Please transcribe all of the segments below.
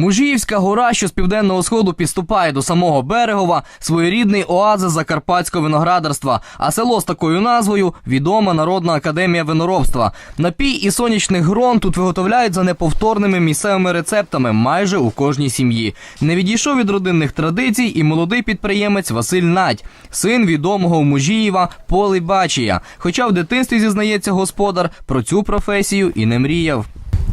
Мужіївська гора, що з південного сходу підступає до самого Берегова, своєрідний оазис закарпатського виноградарства, а село з такою назвою відома Народна академія виноробства. Напій і сонячних грон тут виготовляють за неповторними місцевими рецептами майже у кожній сім'ї. Не відійшов від родинних традицій і молодий підприємець Василь Надь, син відомого у Мужіїва Поли Бачія. Хоча в дитинстві зізнається господар, про цю професію і не мріяв.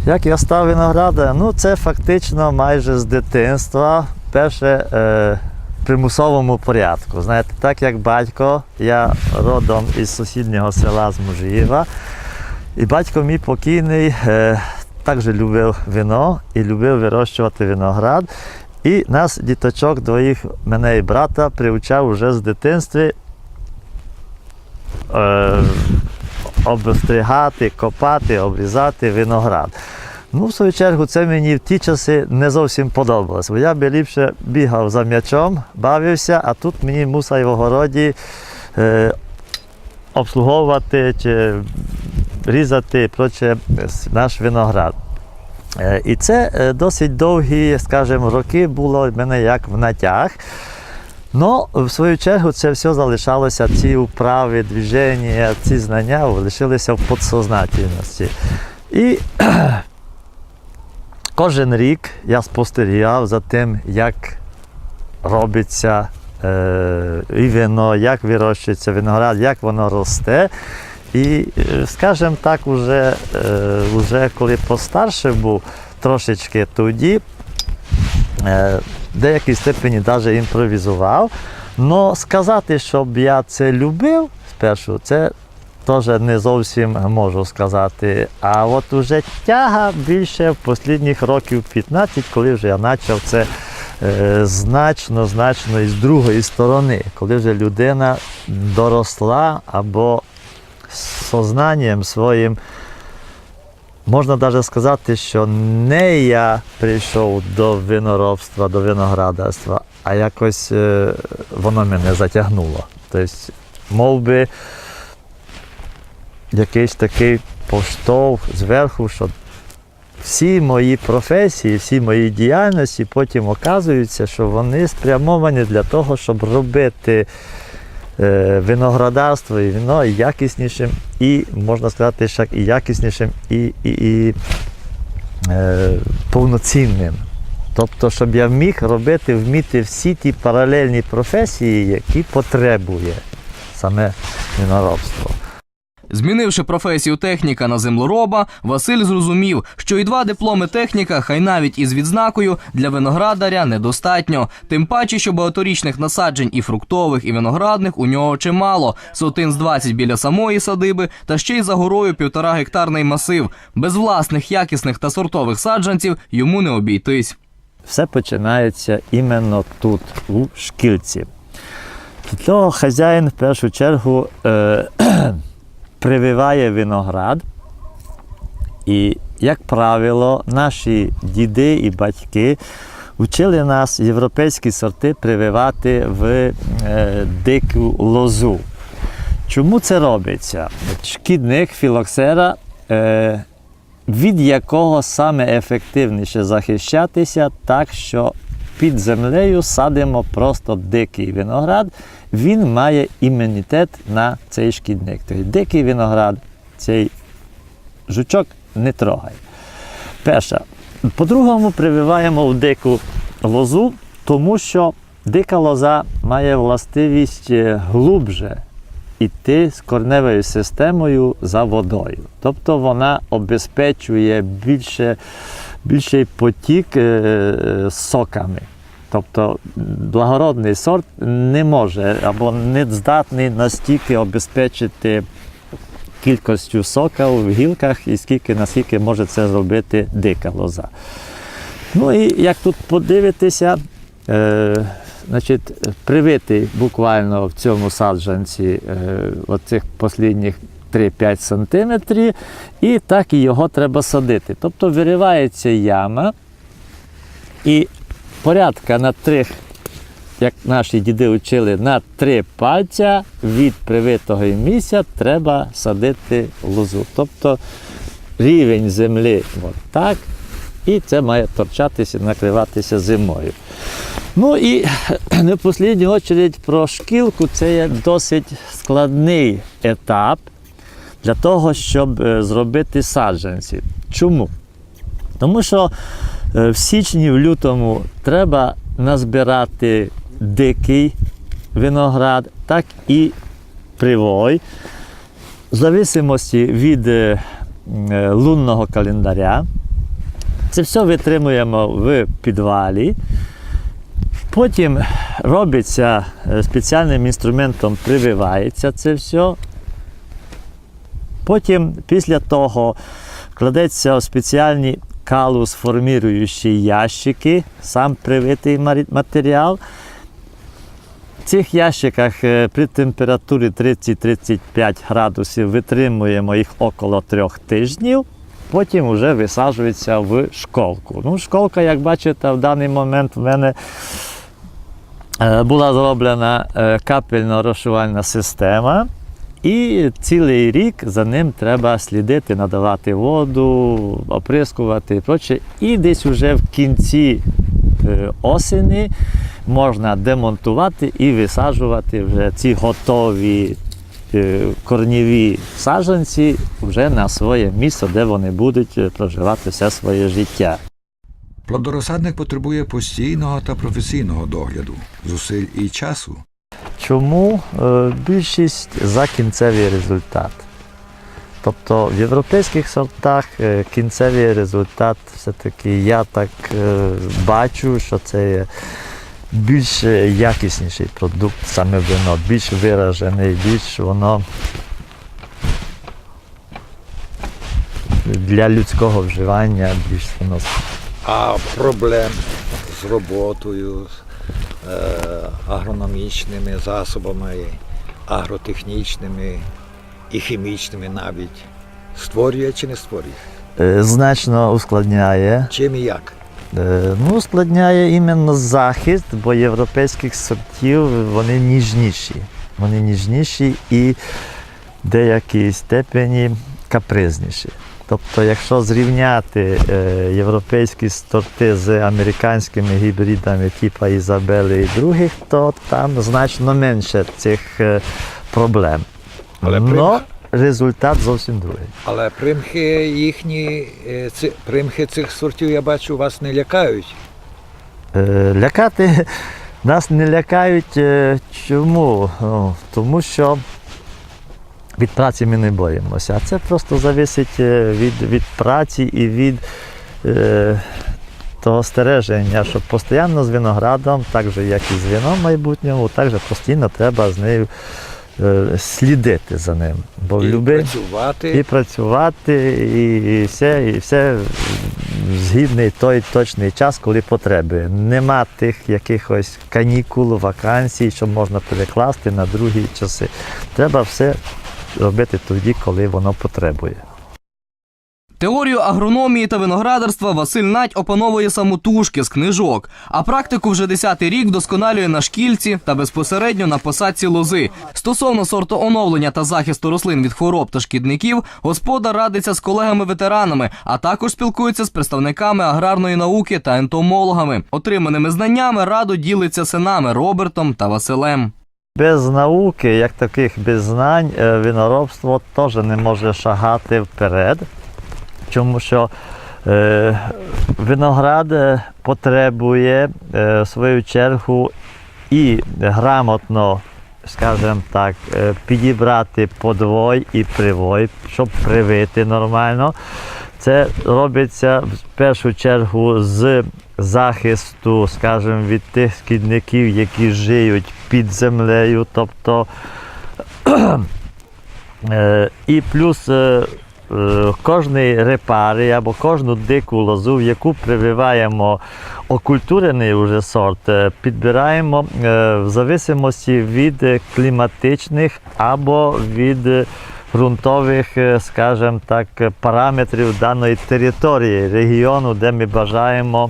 Як я став виноградарем? Ну, це фактично майже з дитинства. Перше е, примусовому порядку. Знаєте, так як батько, я родом із сусіднього села з Мужиєва. І батько мій покійний е, також любив вино і любив вирощувати виноград. І нас, діточок, двоїх, мене і брата, привчав уже з дитинства е, обстригати, копати, обрізати виноград. Ну, в свою чергу, це мені в ті часи не зовсім подобалось, бо я би ліпше бігав за м'ячом, бавився, а тут мені мусить в огороді е, обслуговувати чи різати проче, наш виноград. Е, І це е, досить довгі, скажімо, роки було в мене як в натяг. Ну, в свою чергу, це все залишалося, ці вправи, движення, ці знання лишилися в підсознательності. І кожен рік я спостерігав за тим, як робиться е, і вино, як вирощується виноград, як воно росте. І, е, скажімо так, уже, е, уже коли постарше був трошечки тоді, в деякій степені навіть імпровізував. Но сказати, щоб я це любив спершу, це теж не зовсім можу сказати. А от уже тяга більше в останніх років 15, коли вже я почав це е, значно, значно із другої сторони, коли вже людина доросла або сознанням своїм. Можна навіть сказати, що не я прийшов до виноробства, до виноградарства, а якось е, воно мене затягнуло. Тобто, мов би, якийсь такий поштовх зверху, що всі мої професії, всі мої діяльності потім оказуються, що вони спрямовані для того, щоб робити виноградарство і вино якіснішим, і можна сказати, що і якіснішим, і, і, і е, повноцінним. Тобто, щоб я міг робити, вміти всі ті паралельні професії, які потребує саме виноробство. Змінивши професію техніка на землероба, Василь зрозумів, що і два дипломи техніка, хай навіть із відзнакою, для виноградаря недостатньо. Тим паче, що багаторічних насаджень і фруктових, і виноградних у нього чимало. Сотин з 20 біля самої садиби, та ще й за горою півтора гектарний масив. Без власних якісних та сортових саджанців йому не обійтись. все починається іменно тут, у шкільці. Для хазяїн в першу чергу е, прививає виноград. І, як правило, наші діди і батьки вчили нас європейські сорти прививати в е, дику лозу. Чому це робиться? Шкідник філоксера е, від якого саме ефективніше захищатися, так що під землею садимо просто дикий виноград, він має імунітет на цей шкідник. Тобто дикий виноград, цей жучок не трогає. Перше. По-другому прививаємо в дику лозу, тому що дика лоза має властивість е, глубже йти з корневою системою за водою. Тобто вона обезпечує більше, більший потік е, е, соками. Тобто благородний сорт не може або не здатний настільки обезпечити кількістю сока в гілках і скільки, наскільки може це зробити дика лоза. Ну і як тут подивитися, е, значить, привитий буквально в цьому саджанці е, оцих останніх 3-5 сантиметрів, і так і його треба садити. Тобто виривається яма, і порядка на трьох, як наші діди вчили, на три пальця від привитого місця треба садити лозу. Тобто рівень землі от так, і це має торчатися, накриватися зимою. Ну і не в послідню очередь про шкілку це є досить складний етап для того, щоб е, зробити саджанці. Чому? Тому що е, в січні, в лютому треба назбирати дикий виноград, так і привой. В зависимості від е, лунного календаря. Це все витримуємо в підвалі. Потім робиться спеціальним інструментом, прививається це все. Потім після того кладеться в спеціальні калус-форміруючі ящики, сам привитий матеріал. В цих ящиках е, при температурі 30-35 градусів витримуємо їх около трьох тижнів. Потім вже висаджується в школку. Ну, школка, як бачите, в даний момент в мене е, була зроблена е, капельно-розшивальна система. І цілий рік за ним треба слідити, надавати воду, оприскувати і проче. І десь вже в кінці е, осені можна демонтувати і висаджувати вже ці готові е, корніві саджанці вже на своє місце, де вони будуть е, проживати все своє життя. Плодорозсадник потребує постійного та професійного догляду, зусиль і часу. Чому е, більшість за кінцевий результат? Тобто в європейських сортах е, кінцевий результат все-таки я так е, бачу, що це є більш якісніший продукт, саме вино, більш виражений, більш воно для людського вживання більш воно А проблем з роботою, агрономічними засобами, агротехнічними і хімічними навіть створює чи не створює? е, значно ускладняє. Чим і як? Е, Ну, ускладняє іменно захист, бо європейських сортів вони ніжніші. Вони ніжніші і в деякій степені капризніші. Тобто, якщо зрівняти е, європейські сорти з американськими гібридами типу Ізабели і других, то там значно менше цих е, проблем. Але Но результат зовсім другий. Але примхи їхні, е, ці, примхи цих сортів, я бачу, вас не лякають. Лякати нас не лякають. Чому? Ну, тому що від праці ми не боїмося. А це просто залежить е, від, від праці і від е, того стереження, що постійно з виноградом, так же як і з вином майбутньому, так же постійно треба з нею е, слідити за ним. Бо І любий- працювати. і працювати, і, і все, і все згідний той точний час, коли потреби. Нема тих якихось канікул, вакансій, що можна перекласти на другі часи. Треба все робити тоді, коли воно потребує. Теорію агрономії та виноградарства Василь Надь опановує самотужки з книжок, а практику вже десятий рік вдосконалює на шкільці та безпосередньо на посадці лози. Стосовно сорту оновлення та захисту рослин від хвороб та шкідників, господар радиться з колегами-ветеранами, а також спілкується з представниками аграрної науки та ентомологами. Отриманими знаннями раду ділиться синами Робертом та Василем. Без науки, як таких без знань, е, виноробство теж не може шагати вперед, тому що е, виноград е, потребує е, в свою чергу і грамотно, скажімо так, е, підібрати подвой і привой, щоб привити нормально. Це робиться в першу чергу з захисту, скажімо, від тих шкідників, які жиють під землею. Тобто, е, і плюс е, е, кожний репарий або кожну дику лозу, в яку прививаємо окультурений уже сорт, підбираємо в зависимості від кліматичних або від ґрунтових, е, скажімо так, параметрів даної території, регіону, де ми бажаємо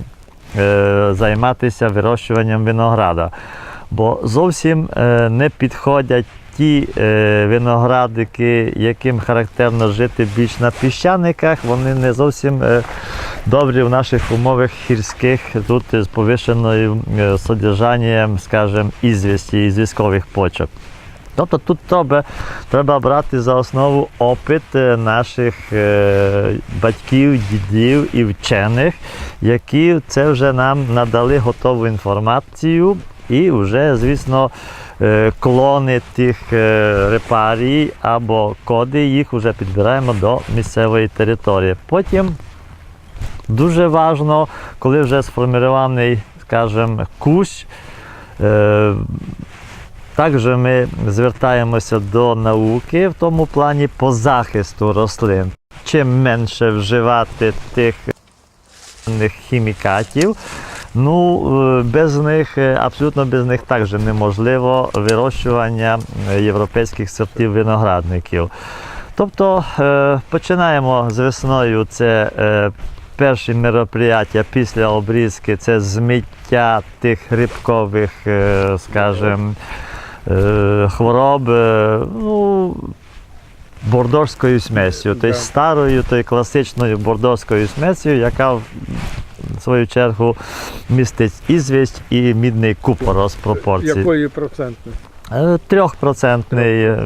е, займатися вирощуванням винограда. бо зовсім е, не підходять ті виноградики, яким характерно жити більш на піщаниках, вони не зовсім добрі в наших умовах гірських, тут з повишеною е, содержанням, скажімо, ізвісті, ізвісткових почок. Тобто тут треба, треба брати за основу опит е, наших е, батьків, дідів і вчених, які це вже нам надали готову інформацію і вже, звісно, е, клони тих репарій або коди їх вже підбираємо до місцевої території. Потім дуже важливо, коли вже сформований, скажімо, кущ. Також ми звертаємося до науки в тому плані по захисту рослин. Чим менше вживати тих хімікатів, ну, е, без них, е, абсолютно без них також неможливо вирощування е, європейських сортів виноградників. Тобто починаємо з весною це перші мероприятия після обрізки, це змиття тих грибкових, е, скажімо, е, хвороб. е, Ну, бордорською смесю, тобто старою, тобто класичною бордорською смесю, яка в свою чергу містить ізвість і мідний купорос пропорції. Якої процентної? Е, Трьохпроцентний.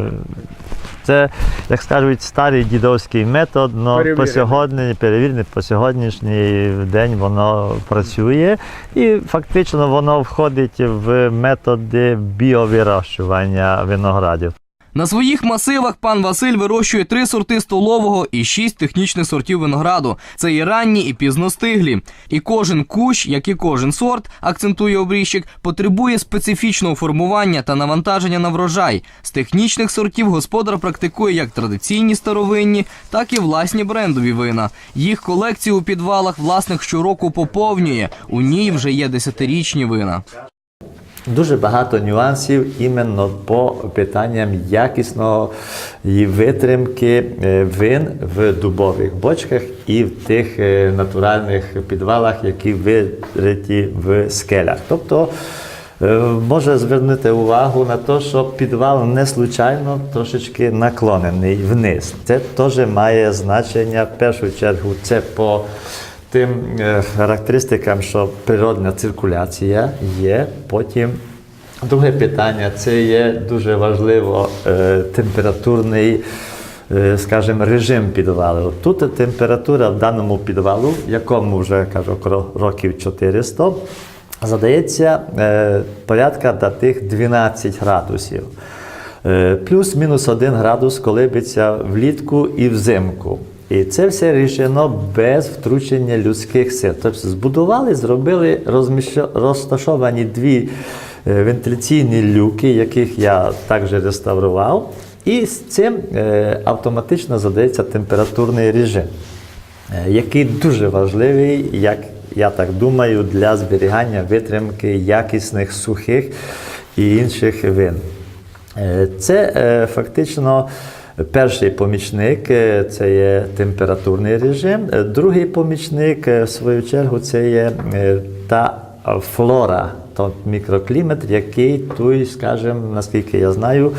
Це, як скажуть, старий дідовський метод, але по сьогодні, перевірений, по сьогоднішній день воно працює. І фактично воно входить в методи біовирощування виноградів. На своїх масивах пан Василь вирощує три сорти столового і шість технічних сортів винограду. Це і ранні, і пізностиглі. І кожен кущ, як і кожен сорт, акцентує обріжчик, потребує специфічного формування та навантаження на врожай. З технічних сортів господар практикує як традиційні старовинні, так і власні брендові вина. Їх колекцію у підвалах власник щороку поповнює. У ній вже є десятирічні вина. Дуже багато нюансів іменно по питанням якісного витримки е, вин в дубових бочках і в тих е, натуральних підвалах, які вириті в скелях. Тобто е, може звернути увагу на те, що підвал не случайно трошечки наклонений вниз. Це теж має значення в першу чергу. Це по тим е, характеристикам, що природна циркуляція є. Потім друге питання це є дуже важливо е, температурний. е, Скажімо, режим підвалу. Тут температура в даному підвалу, якому вже кажу років 400, задається порядка до тих 12 градусів. Плюс-мінус 1 градус колибиться влітку і взимку. І це все рішено без втручення людських сил. Тобто збудували, зробили розташовані дві е, вентиляційні люки, яких я також реставрував. І з цим е, автоматично задається температурний режим, е, який дуже важливий, як я так думаю, для зберігання витримки якісних сухих і інших вин. Це фактично перший помічник е, це є температурний режим. Е, Другий помічник, е, в свою чергу, це є та флора, то мікроклімат, який тут, скажімо, наскільки я знаю,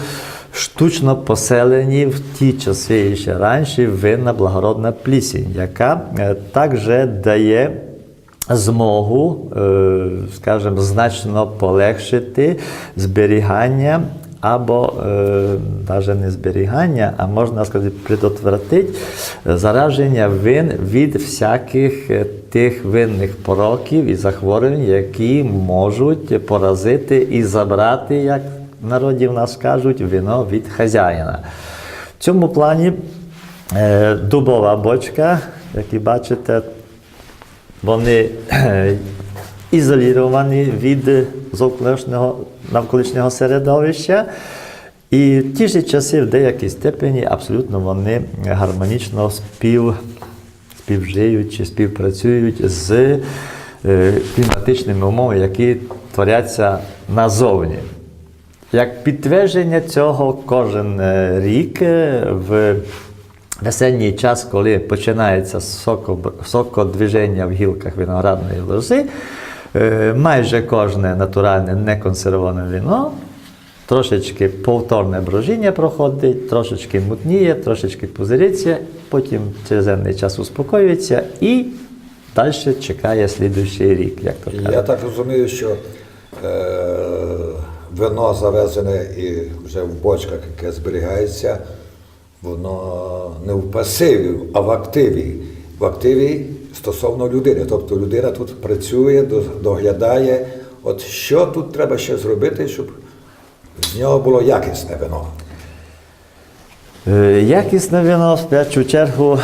штучно поселені в ті часи і ще раніше винна благородна плісінь, яка також дає змогу, скажімо, значно полегшити зберігання або навіть не зберігання, а можна сказати, предотвратити зараження вин від всяких е, тих винних пороків і захворювань, які можуть поразити і забрати, як в народі в нас кажуть, вино від хазяїна. В цьому плані е, дубова бочка, як і бачите, вони е, ізоліровані від зовнішнього навколишнього середовища. І в ті ж часи в деякій степені абсолютно вони гармонічно спів, співжиють чи співпрацюють з е, кліматичними умовами, які творяться назовні. Як підтвердження цього, кожен е, рік е, в весенній час, коли починається соко, сокодвіження в гілках виноградної лози, майже кожне натуральне неконсервоване вино трошечки повторне брожіння проходить, трошечки мутніє, трошечки пузириться, потім через певний час успокоюється і далі чекає слідуючий рік, як то кажуть. Я так розумію, що е, вино завезене і вже в бочках, яке зберігається, воно не в пасиві, а в активі. В активі стосовно людини. Тобто людина тут працює, доглядає. От що тут треба ще зробити, щоб з нього було якісне вино? Е, Якісне вино, в першу чергу,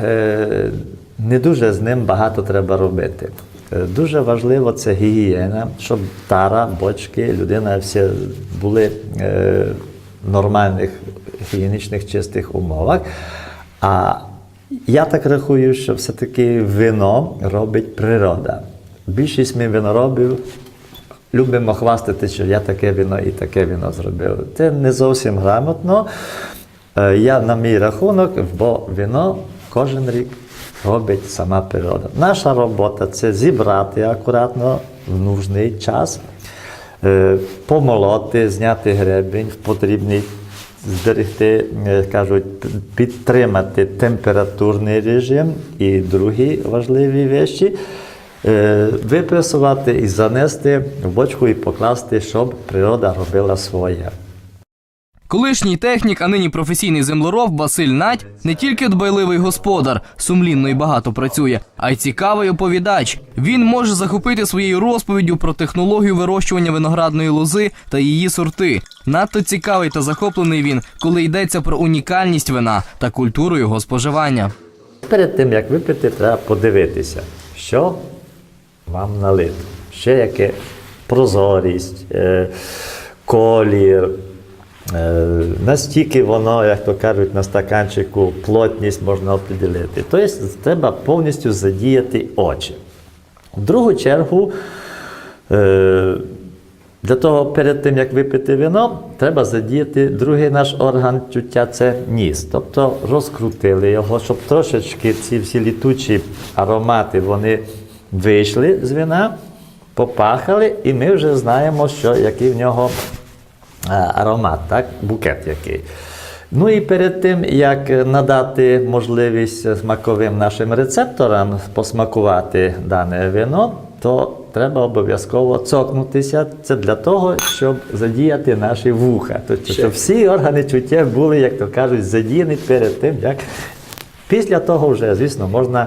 е, не дуже з ним багато треба робити. Е, Дуже важливо це гігієна, щоб тара, бочки, людина всі були в нормальних гігієнічних чистих умовах. А я так рахую, що все-таки вино робить природа. Більшість ми виноробів любимо хвастати, що я таке вино і таке вино зробив. Це не зовсім грамотно. Е, Я на мій рахунок, бо вино кожен рік робить сама природа. Наша робота це зібрати акуратно в нужний час, е, помолоти, зняти гребінь в потрібний, зберегти, е, кажуть, підтримати температурний режим і другі важливі речі. Е, Випресувати і занести в бочку і покласти, щоб природа робила своє. Колишній технік, а нині професійний землероб Василь Надь не тільки дбайливий господар, сумлінно і багато працює, а й цікавий оповідач. Він може захопити своєю розповіддю про технологію вирощування виноградної лози та її сорти. Надто цікавий та захоплений він, коли йдеться про унікальність вина та культуру його споживання. Перед тим, як випити, треба подивитися, що вам налито. Ще яке прозорість, е, колір, настільки воно, як то кажуть, на стаканчику плотність можна определити. Тобто треба повністю задіяти очі. В другу чергу, е, для того, перед тим, як випити вино, треба задіяти другий наш орган чуття це ніс. Тобто розкрутили його, щоб трошечки ці всі літучі аромати вони вийшли з вина, попахали, і ми вже знаємо, що, який в нього е, аромат, так? букет який. Ну і перед тим, як надати можливість смаковим нашим рецепторам посмакувати дане вино, то треба обов'язково цокнутися. Це для того, щоб задіяти наші вуха. Тобто, щоб всі органи чуття були, як то кажуть, задіяні перед тим, як після того вже, звісно, можна.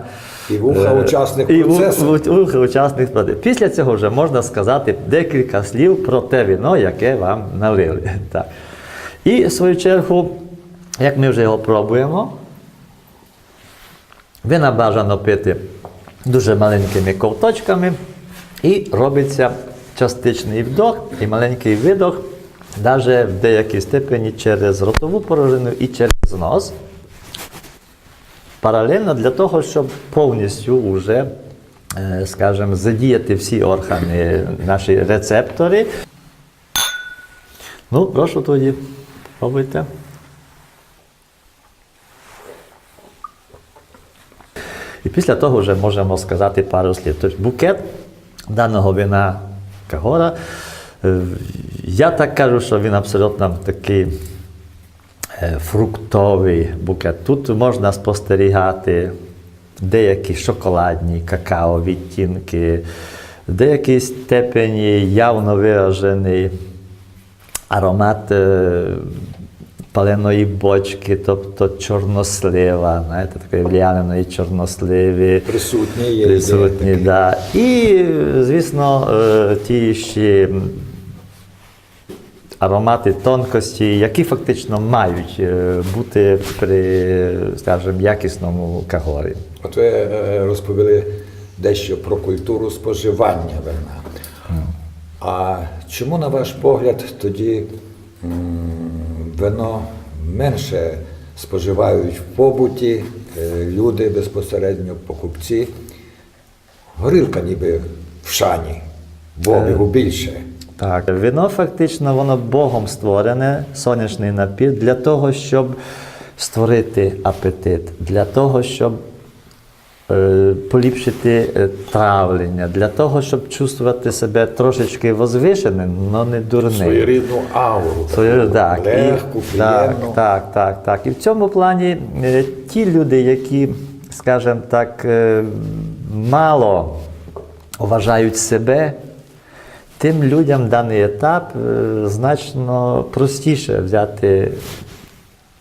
І вуха е, учасник і процесу. ву- вуха учасник процесу. Після цього вже можна сказати декілька слів про те вино, яке вам налили. Так. І в свою чергу, як ми вже його пробуємо, вина бажано пити дуже маленькими ковточками, і робиться частичний вдох і маленький видох, навіть в деякій степені через ротову порожнину і через нос. Паралельно для того, щоб повністю вже, скажімо, задіяти всі органи, наші рецептори. Ну, прошу тоді, пробуйте. І після того вже можемо сказати пару слів. Тобто букет даного вина Кагора, е, я так кажу, що він абсолютно такий фруктовий букет. Тут можна спостерігати деякі шоколадні какао відтінки, в деякій степені явно виражений аромат е, паленої бочки, тобто чорнослива, знаєте, такої в'яленої чорносливи. Присутні є. Присутні, да. І, звісно, е, ті ще аромати тонкості, які фактично мають е, бути при, скажімо, якісному кагорі. От ви е, розповіли дещо про культуру споживання вина. А чому, на ваш погляд, тоді вино менше споживають в побуті е, люди безпосередньо покупці? Горілка ніби в шані, в обігу більше. Так, вино фактично воно Богом створене, сонячний напір, для того, щоб створити апетит, для того, щоб е, поліпшити е, травлення, для того, щоб чувствувати себе трошечки возвишеним, але не дурним. Своєрідну ауру. Свою, так, легку, і, так, так, так, так. І в цьому плані е, ті люди, які, скажімо так, е, мало вважають себе, тим людям даний етап е, значно простіше взяти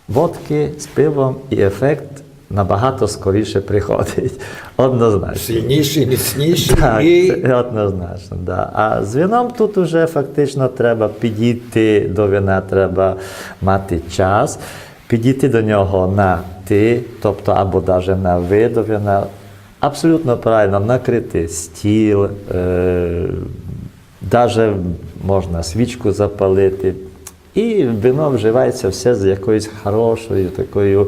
водки з пивом, і ефект набагато скоріше приходить. Однозначно. Сильніші, міцніші Так, і однозначно, да. А з вином тут уже фактично треба підійти до вина, треба мати час, підійти до нього на ти, тобто або навіть на ви до вина. Абсолютно правильно накрити стіл, е, навіть можна свічку запалити. І вино вживається все з якоюсь хорошою, такою,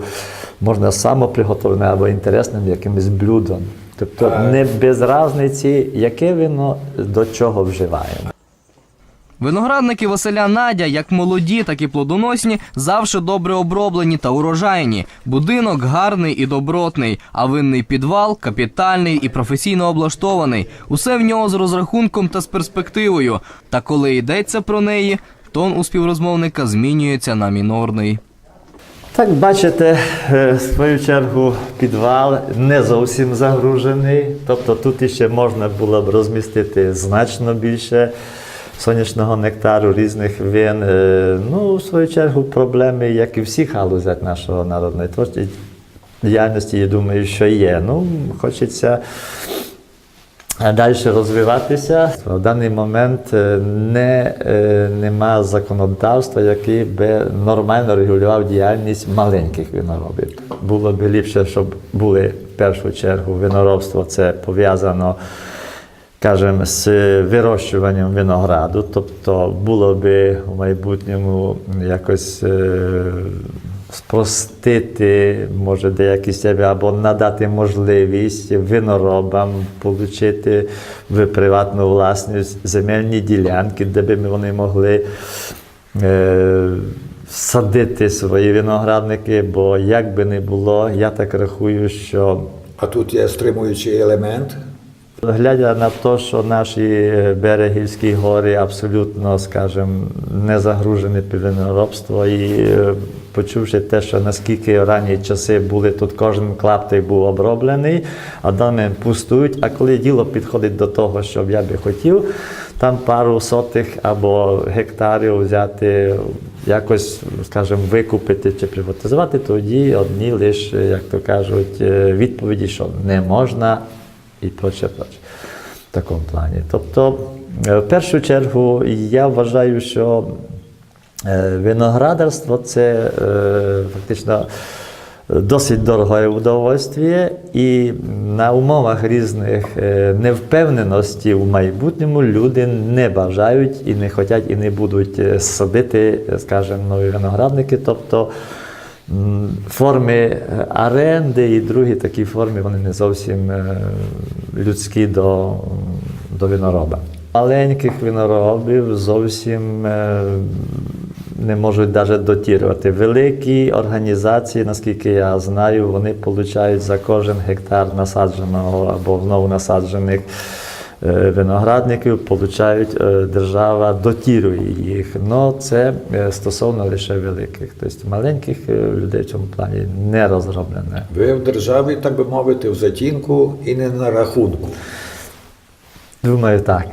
можна самоприготовленою або інтересним якимось блюдом. Тобто не без різниці, яке вино до чого вживаємо. Виноградники Василя Надя, як молоді, так і плодоносні, завжди добре оброблені та урожайні. Будинок гарний і добротний, а винний підвал капітальний і професійно облаштований. Усе в нього з розрахунком та з перспективою. Та коли йдеться про неї, тон у співрозмовника змінюється на мінорний. Так, бачите, е, в свою чергу підвал не зовсім загружений. Тобто тут іще можна було б розмістити значно більше сонячного нектару, різних вин. Е, Ну, в свою чергу, проблеми, як і всіх галузях нашого народної творчої діяльності, я думаю, що є. Ну, хочеться далі розвиватися. В даний момент е, не, е, нема законодавства, яке би нормально регулював діяльність маленьких виноробів. Було б ліпше, щоб були в першу чергу виноробство, це пов'язано. Кажемо, з вирощуванням винограду, тобто було би у майбутньому якось е, спростити, може, деякі себе або надати можливість виноробам отримати в приватну власність земельні ділянки, де би вони могли е, садити свої виноградники, бо як би не було, я так рахую, що а тут є стримуючий елемент. Глядя на те, що наші берегівські гори абсолютно, скажімо, не загружені під виноробство, і е, почувши те, що наскільки ранні часи були тут кожен клаптик був оброблений, а дані пустують. А коли діло підходить до того, щоб я би хотів там пару сотих або гектарів взяти, якось, скажімо, викупити чи приватизувати, тоді одні лише, як то кажуть, е, відповіді, що не можна і проче, проче. В такому плані. Тобто, в першу чергу, я вважаю, що виноградарство це фактично досить дороге удовольствие, і на умовах різних невпевненості в майбутньому люди не бажають і не хочуть, і не будуть садити, скажімо, нові виноградники. Тобто форми е, оренди і другі такі форми, вони не зовсім е, людські до, до винороба. Маленьких виноробів зовсім е, не можуть навіть дотірувати. Великі організації, наскільки я знаю, вони отримують за кожен гектар насадженого або знову насаджених виноградників, получають е, держава дотірує їх. але це е, стосовно лише великих. Тобто маленьких е, людей в цьому плані не розроблене. Ви в державі, так би мовити, в затінку і не на рахунку. Думаю, так.